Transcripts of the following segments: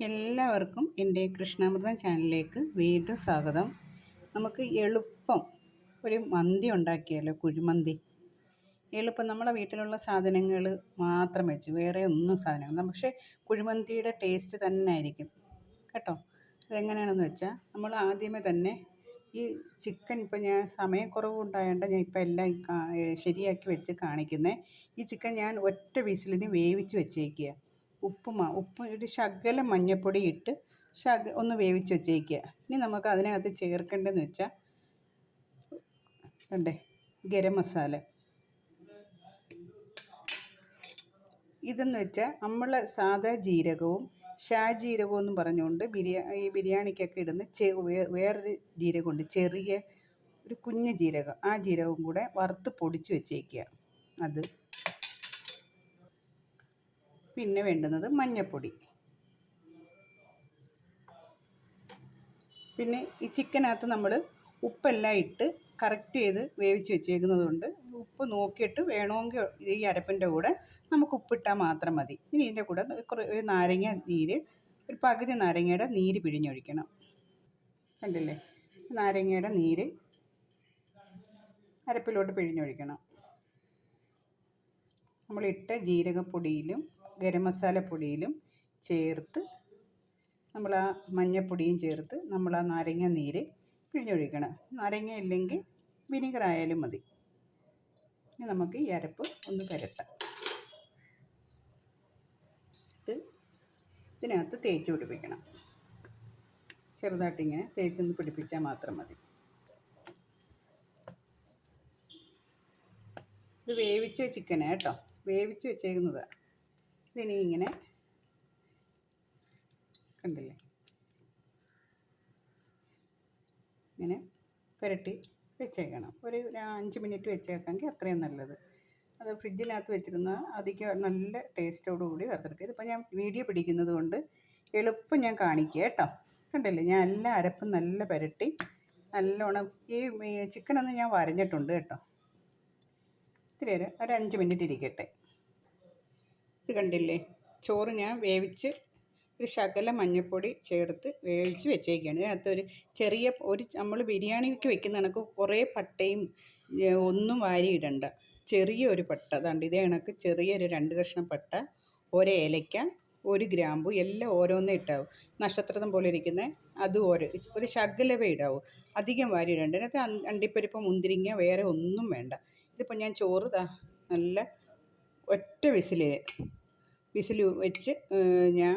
എല്ലാവർക്കും എന്റെ കൃഷ്ണാമൃതം ചാനലിലേക്ക് വീണ്ടും സ്വാഗതം. നമുക്ക് എളുപ്പം ഒരു മന്തി ഉണ്ടാക്കിയാലോ കുഴിമന്തി? എളുപ്പം നമ്മളെ വീട്ടിലുള്ള സാധനങ്ങൾ മാത്രം വെച്ച് വേറെ ഒന്നും സാധനങ്ങൾ പക്ഷേ കുഴിമന്തിയുടെ ടേസ്റ്റ് തന്നെ ആയിരിക്കും. കേട്ടോ? അതെങ്ങനെയാണെന്ന് വെച്ചാൽ നമ്മൾ ആദ്യമേ തന്നെ ഈ ചിക്കൻ ഇപ്പം ഞാൻ സമയക്കുറവ് ഉണ്ടായതുകൊണ്ട് ഞാൻ ഇപ്പം എല്ലാം ശരിയാക്കി വെച്ച് കാണിക്കുന്നത് ഈ ചിക്കൻ ഞാൻ ഒറ്റ വിസിലിന് വേവിച്ച് വെച്ചേക്കുക ഉപ്പുമാ ഉപ്പ് ഒരു ശകലം മഞ്ഞൾപ്പൊടി ഇട്ട് ശക ഒന്ന് വേവിച്ച് വെച്ചേക്കുക. ഇനി നമുക്ക് അതിനകത്ത് ചേർക്കേണ്ടതെന്ന് വെച്ചാൽ കണ്ടേ ഗരം മസാല. ഇതെന്ന് വെച്ചാൽ നമ്മൾ സാധാ ജീരകവും ഷാജീരകവും എന്നും പറഞ്ഞുകൊണ്ട് ബിരിയാ ഈ ബിരിയാണിക്കൊക്കെ ഇടുന്ന ചെ വേറൊരു ജീരകമുണ്ട് ചെറിയ ഒരു കുഞ്ഞു ജീരകം. ആ ജീരകം കൂടെ വറുത്ത് പൊടിച്ച് വെച്ചേക്കുക. അത് പിന്നെ വേണ്ടുന്നത് മഞ്ഞപ്പൊടി. പിന്നെ ഈ ചിക്കനകത്ത് നമ്മൾ ഉപ്പെല്ലാം ഇട്ട് കറക്റ്റ് ചെയ്ത് വേവിച്ച് വെച്ചേക്കുന്നതുകൊണ്ട് ഉപ്പ് നോക്കിയിട്ട് വേണമെങ്കിൽ ഈ അരപ്പിന്റെ കൂടെ നമുക്ക് ഉപ്പിട്ടാൽ മാത്രം മതി. ഇനി ഇതിന്റെ കൂടെ കുറേ ഒരു നാരങ്ങ നീര് ഒരു പകുതി നാരങ്ങയുടെ നീര് പിഴിഞ്ഞൊഴിക്കണം. കണ്ടില്ലേ? നാരങ്ങയുടെ നീര് അരപ്പിലോട്ട് പിഴിഞ്ഞൊഴിക്കണം. നമ്മളിട്ട ജീരകപ്പൊടിയിലും ഗരം മസാല പൊടിയിലും ചേർത്ത് നമ്മൾ ആ മഞ്ഞപ്പൊടിയും ചേർത്ത് നമ്മൾ ആ നാരങ്ങ നീര് പിഴിഞ്ഞൊഴിക്കണം. നാരങ്ങ ഇല്ലെങ്കിൽ വിനീഗർ ആയാലും മതി. ഇനി നമുക്ക് ഈ അരപ്പ് ഒന്ന് പരട്ടാം ഇത് ഇതിനകത്ത് തേച്ച് പിടിപ്പിക്കണം. ചെറുതായിട്ടിങ്ങനെ തേച്ചൊന്ന് പിടിപ്പിച്ചാൽ മാത്രം മതി. ഇത് വേവിച്ച ചിക്കനാണ് കേട്ടോ. വേവിച്ച് വെച്ചേക്കുന്നതാണ് ഇതിനി ഇങ്ങനെ കണ്ടില്ലേ? ഇങ്ങനെ പുരട്ടി വെച്ചേക്കണം. ഒരു അഞ്ച് മിനിറ്റ് വെച്ചേക്കാമെങ്കിൽ അത്രയും നല്ലത്. അത് ഫ്രിഡ്ജിനകത്ത് വെച്ചിരുന്ന അധികം നല്ല ടേസ്റ്റോടു കൂടി വറുത്തെടുക്കുക. ഇതിപ്പോൾ ഞാൻ വീഡിയോ പിടിക്കുന്നത് കൊണ്ട് എളുപ്പം ഞാൻ കാണിക്കുക കേട്ടോ. കണ്ടില്ലേ? ഞാൻ എല്ലാ അരപ്പും നല്ല പുരട്ടി നല്ലോണം ഈ ചിക്കനൊന്നും ഞാൻ വരഞ്ഞിട്ടുണ്ട് കേട്ടോ. ഇത്തിരി ഒരു അഞ്ച് മിനിറ്റ് ഇരിക്കട്ടെ. ഇത് കണ്ടില്ലേ? ചോറ് ഞാൻ വേവിച്ച് ഒരു ശകല മഞ്ഞൾപ്പൊടി ചേർത്ത് വേവിച്ച് വെച്ചേക്കാണ്. അതിനകത്തൊരു ചെറിയ ഒരു നമ്മൾ ബിരിയാണിക്ക് വെക്കുന്ന കണക്ക് കുറേ പട്ടയും ഒന്നും വാരി ഇടണ്ട. ചെറിയൊരു പട്ട. അതാണ്ട് ഇതേ കണക്ക് ചെറിയൊരു രണ്ട് കഷ്ണം പട്ട ഒരു ഏലയ്ക്ക ഒരു ഗ്രാമ്പു എല്ലാം ഓരോന്നേ ഇട്ടാവും. നക്ഷത്രം പോലെ ഇരിക്കുന്ന അത് ഓരോ ഒരു ശകലവേ ഇടാവൂ. അധികം വാരി ഇടണ്ട. അതിനകത്ത് അണ്ടിപ്പരിപ്പ് മുന്തിരിങ്ങ വേറെ ഒന്നും വേണ്ട. ഇതിപ്പോൾ ഞാൻ ചോറ് നല്ല ഒറ്റ വിസിൽ വിസിൽ വെച്ച് ഞാൻ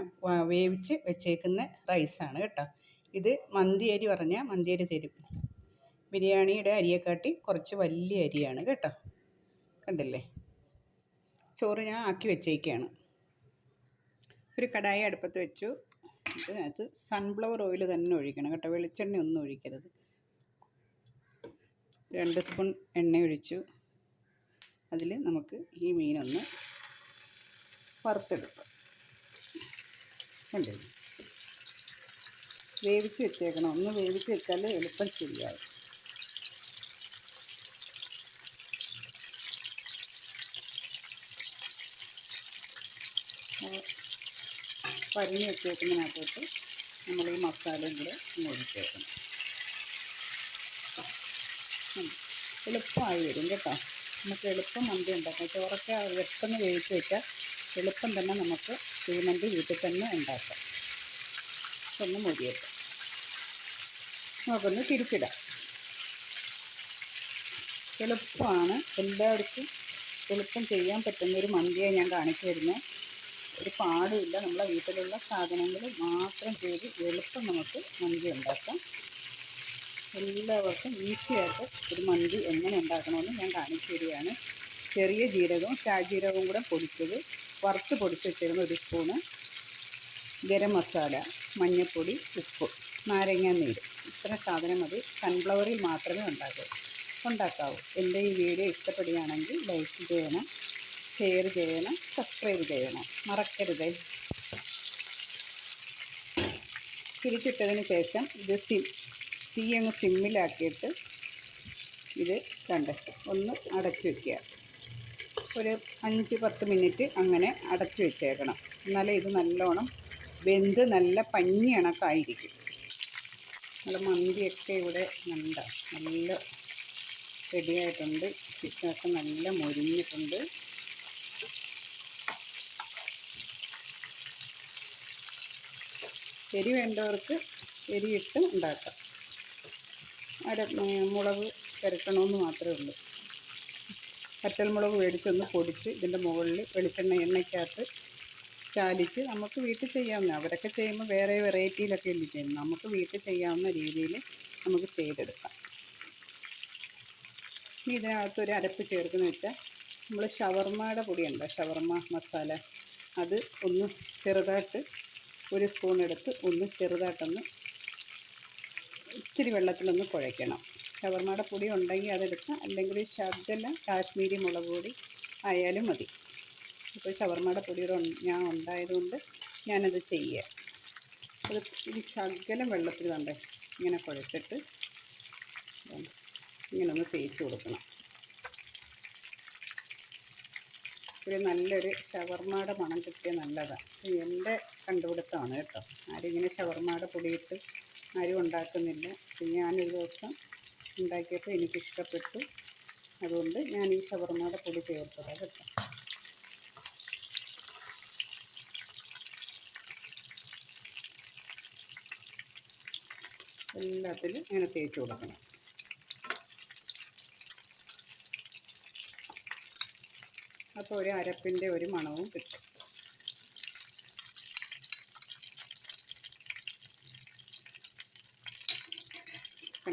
വേവിച്ച് വെച്ചേക്കുന്ന റൈസാണ് കേട്ടോ. ഇത് മന്തി അരി പറഞ്ഞാൽ മന്തി അരി തരും. ബിരിയാണിയുടെ അരിയെക്കാട്ടി കുറച്ച് വലിയ അരിയാണ് കേട്ടോ. കണ്ടില്ലേ? ചോറ് ഞാൻ ആക്കി വെച്ചേക്കാണ്. ഒരു കടായി അടുപ്പത്ത് വെച്ചു. ഇതിനകത്ത് സൺഫ്ലവർ ഓയിൽ തന്നെ ഒഴിക്കണം കേട്ടോ. വെളിച്ചെണ്ണ ഒന്നും ഒഴിക്കരുത്. രണ്ട് സ്പൂൺ എണ്ണ ഒഴിച്ചു. അതിൽ നമുക്ക് ഈ മീനൊന്ന് വറുത്തെടുക്കാം. കണ്ടില്ലേ? വേവിച്ച് വെച്ചേക്കണം. ഒന്ന് വേവിച്ച് വെച്ചാൽ എളുപ്പം ശരിയാവും. പരിഞ്ഞ് വെച്ചേക്കുന്നതിനകത്തോട്ട് നമ്മൾ ഈ മസാലയും കൂടെ ഒഴിച്ചേക്കണം. എളുപ്പമായി വരും കേട്ടോ. നമുക്ക് എളുപ്പം മന്തി ഉണ്ടാക്കാം. ചോറൊക്കെ പെട്ടെന്ന് വേവിച്ച് വെച്ചാൽ എളുപ്പം തന്നെ നമുക്ക് കുഴിമന്തി വീട്ടിൽ തന്നെ ഉണ്ടാക്കാം. ഒന്ന് മുരിയിട്ട് നമുക്കൊന്ന് തിരിച്ചിടാം എളുപ്പമാണ്. എല്ലാവർക്കും എളുപ്പം ചെയ്യാൻ പറ്റുന്ന ഒരു മന്തിയാണ് ഞാൻ കാണിച്ചു തരുന്നത് ഒരു പാടുമില്ല നമ്മളെ വീട്ടിലുള്ള സാധനങ്ങൾ മാത്രം ചെയ്ത് എളുപ്പം നമുക്ക് മന്തി ഉണ്ടാക്കാം. എല്ലാവർക്കും ഈസിയായിട്ട് ഒരു മന്തി എങ്ങനെ ഉണ്ടാക്കണമെന്ന് ഞാൻ കാണിച്ചു തരികയാണ്. ചെറിയ ജീരകവും ഷാജീരകവും കൂടെ പൊടിച്ചത് വറുത്ത് പൊടിച്ചിട്ടിരുന്ന ഒരു സ്പൂണ് ഗരം മസാല മഞ്ഞൾപ്പൊടി ഉപ്പ് നാരങ്ങ നീര്. ഇത്ര സാധനം മതി. സൺഫ്ലവറിൽ മാത്രമേ ഉണ്ടാക്കൂ. ഉണ്ടാക്കാവൂ. എന്റെ ഈ വീഡിയോ ഇഷ്ടപ്പെടുകയാണെങ്കിൽ ലൈക്ക് ചെയ്യണം ഷെയർ ചെയ്യണം സബ്സ്ക്രൈബ് ചെയ്യണം. മറക്കരുത്. തിരിച്ചിട്ടതിന് ശേഷം ഇത് സിം തീ അങ്ങ് സിമ്മിലാക്കിയിട്ട് ഇത് കണ്ട് ഒന്ന് അടച്ചു വയ്ക്കുക ഒരു അഞ്ച് പത്ത് മിനിറ്റ് അങ്ങനെ അടച്ചു വെച്ചേക്കണം. എന്നാലേ ഇത് നല്ലോണം വെന്ത് നല്ല പഞ്ഞി കണക്കായിരിക്കും. നമ്മുടെ മന്തിയൊക്കെ ഇവിടെ നല്ല നല്ല റെഡിയായിട്ടുണ്ട്. ചിക്കനൊക്കെ നല്ല മൊരിഞ്ഞിട്ടുണ്ട്. എരി വേണ്ടവർക്ക് എരിയിട്ട് ഉണ്ടാക്കാം. അര മുളക് പുരട്ടണമെന്ന് മാത്രമേ ഉള്ളൂ. പറ്റൽമുളക് മേടിച്ചൊന്ന് പൊടിച്ച് ഇതിന്റെ മുകളിൽ വെളിച്ചെണ്ണ എണ്ണയ്ക്കകത്ത് ചാലിച്ച് നമുക്ക് വീട്ടിൽ ചെയ്യാവുന്ന അവരൊക്കെ ചെയ്യുമ്പോൾ വേറെ വെറൈറ്റിയിലൊക്കെ അല്ലേ ചെയ്യുന്നത്. നമുക്ക് വീട്ടിൽ ചെയ്യാവുന്ന രീതിയിൽ നമുക്ക് ചെയ്തെടുക്കാം. ഇനി ഇതിനകത്ത് ഒരു അരപ്പ് ചേർക്കുന്ന വെച്ചാൽ നമ്മൾ ഷവർമ്മയുടെ പൊടിയുണ്ട് ഷവർമ്മ മസാല. അത് ഒന്ന് ചെറുതായിട്ട് ഒരു സ്പൂൺ എടുത്ത് ഒന്ന് ചെറുതായിട്ടൊന്ന് ഇച്ചിരി വെള്ളത്തിലൊന്ന് കുഴയ്ക്കണം. ഷവർമ്മയുടെ പൊടി ഉണ്ടെങ്കിൽ അതെടുക്കാം അല്ലെങ്കിൽ ശബ്ദമല്ല കാശ്മീരി മുളക് പൊടി ആയാലും മതി. ഇപ്പോൾ ഷവർമ്മയുടെ പൊടിയുടെ ഞാൻ ഉണ്ടായതുകൊണ്ട് ഞാനത് ചെയ്യുക. അത് ഇത് ശകലം വെള്ളത്തിൽ കണ്ടേ ഇങ്ങനെ കുഴച്ചിട്ട് ഇങ്ങനെ ഒന്ന് തേച്ച് കൊടുക്കണം. ഒരു നല്ലൊരു ഷവർമ്മയുടെ മണം കിട്ടിയ നല്ലതാണ്. എന്റെ കണ്ടുപിടുത്തമാണ് കേട്ടോ. ആരും ഇങ്ങനെ ഷവർമ്മയുടെ പൊടിയിട്ട് ആരും ഉണ്ടാക്കുന്നില്ല. ഞാനൊരു ദിവസം ഉണ്ടാക്കിയപ്പോൾ എനിക്കിഷ്ടപ്പെട്ടു. അതുകൊണ്ട് ഞാൻ ഈ ഷവർമ്മയുടെ പൊടി ചേർത്തതാണ് കേട്ടോ. എല്ലാത്തിലും ഇങ്ങനെ തേച്ച് കൊടുക്കണം. അപ്പോൾ ഒരു അരപ്പിന്റെ ഒരു മണവും കിട്ടും.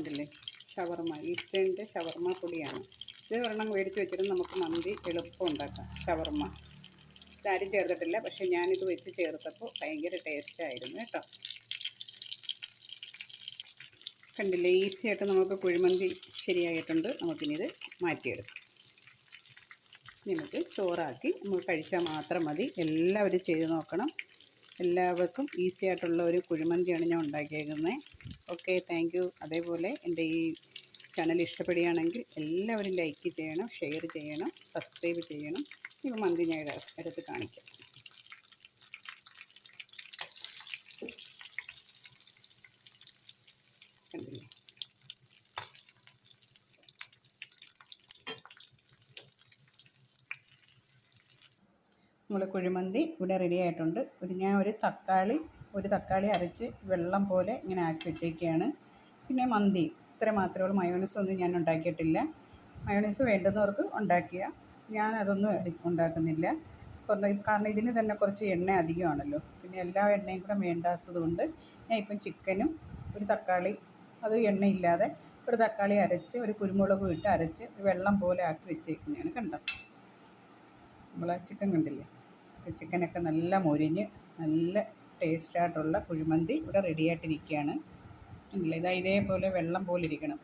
കണ്ടില്ലേ ഷവർമ്മ ഈസ്റ്റേണിന്റെ ഷവർമ്മ പൊടിയാണ്. ഇത് ഒരെണ്ണം മേടിച്ച് വെച്ചിട്ട് നമുക്ക് മന്തി എളുപ്പം ഉണ്ടാക്കാം ഷവർമ്മ ഇതാരും ചേർത്തിട്ടില്ല പക്ഷേ ഞാനിത് വെച്ച് ചേർത്തപ്പോൾ ഭയങ്കര ടേസ്റ്റായിരുന്നു കേട്ടോ. കണ്ടില്ലേ ഈസി ആയിട്ട് നമുക്ക് കുഴിമന്തി ശരിയായിട്ടുണ്ട്. നമുക്കിനിത് മാറ്റിയെടുക്കാം. നമുക്ക് ചോറാക്കി നമ്മൾ കഴിച്ചാൽ മാത്രം മതി. എല്ലാവരും ചെയ്ത് നോക്കണം. എല്ലാവർക്കും ഈസി ആയിട്ടുള്ള ഒരു കുഴിമന്തിയാണ് ഞാൻ ഉണ്ടാക്കിയേക്കുന്നത് ഓക്കെ താങ്ക് അതേപോലെ എന്റെ ഈ ചാനൽ ഇഷ്ടപ്പെടുകയാണെങ്കിൽ എല്ലാവരും ലൈക്ക് ചെയ്യണം ഷെയർ ചെയ്യണം സബ്സ്ക്രൈബ് ചെയ്യണം. ഈ മന്തി ഞാൻ എടുത്ത് കാണിക്കാം കണ്ടില്ലേ നമ്മൾ കുഴിമന്തി ഇവിടെ റെഡി ആയിട്ടുണ്ട്. ഞാൻ ഒരു തക്കാളി ഒരു തക്കാളി അരച്ച് വെള്ളം പോലെ ഇങ്ങനെ ആക്കി വെച്ചേക്കുകയാണ് പിന്നെ മന്തി. ഇത്ര മാത്രമേ ഉള്ളൂ. മയോണൈസ് ഒന്നും ഞാൻ ഉണ്ടാക്കിയിട്ടില്ല. മയോണൈസ് വേണ്ടുന്നവർക്ക് ഉണ്ടാക്കിയ. ഞാൻ അതൊന്നും ഉണ്ടാക്കുന്നില്ല. കാരണം ഇതിന് തന്നെ കുറച്ച് എണ്ണ അധികമാണല്ലോ. പിന്നെ എല്ലാ എണ്ണയും കൂടെ വേണ്ടാത്തത് കൊണ്ട് ഞാൻ ഇപ്പം ചിക്കനും ഒരു തക്കാളി അത് എണ്ണയില്ലാതെ ഒരു തക്കാളി അരച്ച് ഒരു കുരുമുളകും ഇട്ട് അരച്ച് വെള്ളം പോലെ ആക്കി വെച്ചേക്കുന്നതാണ് കണ്ടോ? നമ്മൾ ചിക്കൻ കണ്ടില്ലേ? ചിക്കനൊക്കെ നല്ല മൊരിഞ്ഞ് നല്ല ടേസ്റ്റായിട്ടുള്ള കുഴിമന്തി ഇവിടെ റെഡിയായിട്ടിരിക്കുകയാണ്. ഇല്ല ഇതാ ഇതേപോലെ വെള്ളം പോലെ ഇരിക്കണം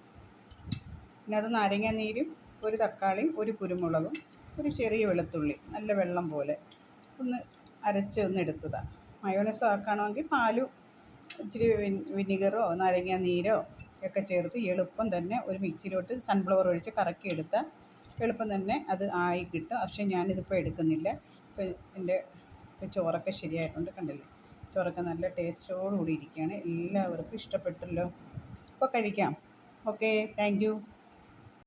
പിന്നെ അത് നാരങ്ങ നീരും ഒരു തക്കാളിയും ഒരു കുരുമുളകും ഒരു ചെറിയ വെളുത്തുള്ളി നല്ല വെള്ളം പോലെ ഒന്ന് അരച്ച് ഒന്ന് എടുത്തതാണ് മയോണൈസ് ആക്കണമെങ്കിൽ പാലും ഇച്ചിരി വിനിഗറോ നാരങ്ങ നീരോ ഒക്കെ ചേർത്ത് എളുപ്പം തന്നെ ഒരു മിക്സിയിലോട്ട് സൺഫ്ലവർ ഒഴിച്ച് കറക്കി എടുത്താൽ എളുപ്പം തന്നെ അത് ആയി കിട്ടും. പക്ഷേ ഞാനിതിപ്പോൾ എടുക്കുന്നില്ല. ഇപ്പോൾ എന്റെ ചോറൊക്കെ ശരിയായിട്ടുണ്ട് കണ്ടില്ലേ? ചോറൊക്കെ നല്ല ടേസ്റ്റോടുകൂടി ഇരിക്കുകയാണ്. എല്ലാവർക്കും ഇഷ്ടപ്പെട്ടല്ലോ. അപ്പോൾ കഴിക്കാം. Okay thank